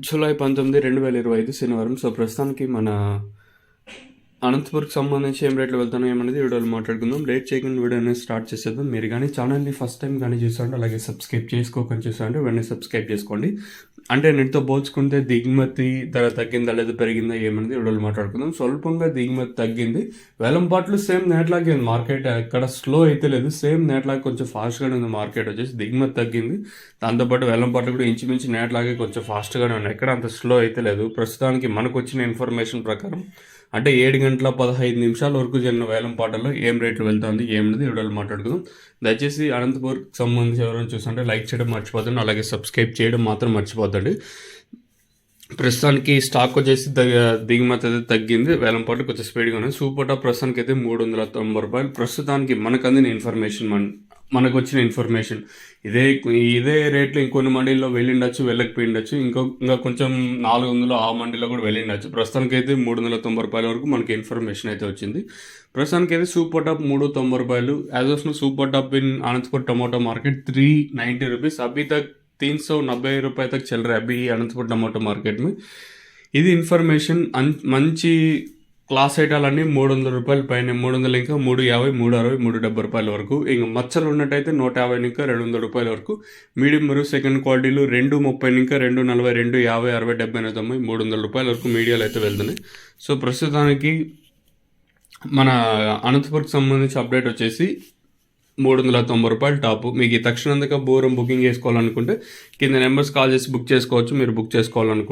July పంతొమ్మిది రెండు వేల ఇరవై ఐదు శనివారం. సో ప్రస్తుతానికి మన అనంతపురంకి సంబంధించి ఏం రేట్లు వెళ్తానో ఏమనేది వీడియోలో మాట్లాడుకుందాం. లేట్ చేయకుండా వీడియోని స్టార్ట్ చేసేద్దాం. మీరు కానీ ఛానల్ని ఫస్ట్ టైం కానీ చూసారంటే అలాగే సబ్స్క్రైబ్ చేసుకోకని చూసారంటే వెంటనే సబ్స్క్రైబ్ చేసుకోండి. అంటే నేనుతో పోల్చుకుంటే దిగుమతి ధర తగ్గిందా లేదా పెరిగిందా ఏమనేది వీడియోలో మాట్లాడుకుందాం. స్వల్పంగా దిగుమతి తగ్గింది. వెలంపాట్లు సేమ్ నేట్లాగే ఉంది. మార్కెట్ ఎక్కడ స్లో అయితే లేదు. సేమ్ నేట్లాగే కొంచెం ఫాస్ట్గానే ఉంది. మార్కెట్ వచ్చేసి దిగుమతి తగ్గింది. దాంతోపాటు వేలంపాట్లు కూడా ఇంచుమించు నేట్లాగే కొంచెం ఫాస్ట్గానే ఉన్నాయి. ఎక్కడ అంత స్లో అయితే లేదు. ప్రస్తుతానికి మనకు వచ్చిన ఇన్ఫర్మేషన్ ప్రకారం అంటే ఏడు గంటల పదహైదు నిమిషాల వరకు జరిగిన వేలం పాటల్లో ఏం రేట్లు వెళ్తుంది ఏమిటి వీడియోలో మాట్లాడుకుందాం. దయచేసి అనంతపూర్కి సంబంధించి ఎవరైనా చూస్తుంటే లైక్ చేయడం మర్చిపోతుంది అలాగే సబ్స్క్రైబ్ చేయడం మాత్రం మర్చిపోతండి ప్రస్తుతానికి స్టాక్ వచ్చేసి తగ్గ- దిగుమతి అయితే తగ్గింది వేలం పాటు కొంచెం స్పీడ్గా ఉన్నాయి. సూపర్ టాప్ ప్రస్తుతానికి అయితే మూడు వందల తొంభై రూపాయలు. ప్రస్తుతానికి మనకు అందిన ఇన్ఫర్మేషన్ మన మనకు వచ్చిన ఇన్ఫర్మేషన్. ఇదే ఇదే రేట్లు ఇంకొన్ని మండీల్లో వెళ్ళిండొచ్చు వెళ్ళకపోయిండొచ్చు. ఇంకో ఇంకా కొంచెం నాలుగు వందలు ఆ మండీలో కూడా వెళ్ళిండొచ్చు. ప్రస్తుతానికి అయితే మూడు వందల తొంభై రూపాయల వరకు మనకి ఇన్ఫర్మేషన్ అయితే వచ్చింది. ప్రస్తుతానికి అయితే సూపర్ టాప్ మూడు తొంభై రూపాయలు. As of super top in Anantapur tomato market three ninety rupees. అభి తక్ తీన్ సో నబ్బై रुपए తక్ चल रहा అనంతపురం టమాటో మార్కెట్ ఇది ఇన్ఫర్మేషన్. మంచి క్లాస్ ఐటాలన్నీ మూడు వందల రూపాయల పైన మూడు వందలు ఇంకా మూడు యాభై మూడు అరవై మూడు డెబ్బై రూపాయల వరకు. ఇంకా మచ్చలు ఉన్నట్టయితే నూట యాభై ఇంకా రెండు వందల రూపాయల వరకు. మీడియం మరియు సెకండ్ క్వాలిటీలు రెండు ముప్పై ఇంకా రెండు నలభై రెండు యాభై అరవై డెబ్బై ఎనభై తొంభై మూడు వందల రూపాయల వరకు మీడియాలు అయితే వెళ్తున్నాయి. సో ప్రస్తుతానికి మన అనంతపురంకి సంబంధించి అప్డేట్ వచ్చేసి మూడు వందల తొంభై రూపాయలు టాప్. మీకు ఈ తక్షణంగా బోరం బుకింగ్ చేసుకోవాలనుకుంటే కింద నెంబర్స్ కాల్ చేసి బుక్ చేసుకోవచ్చు. మీరు బుక్ చేసుకోవాలనుకుంటే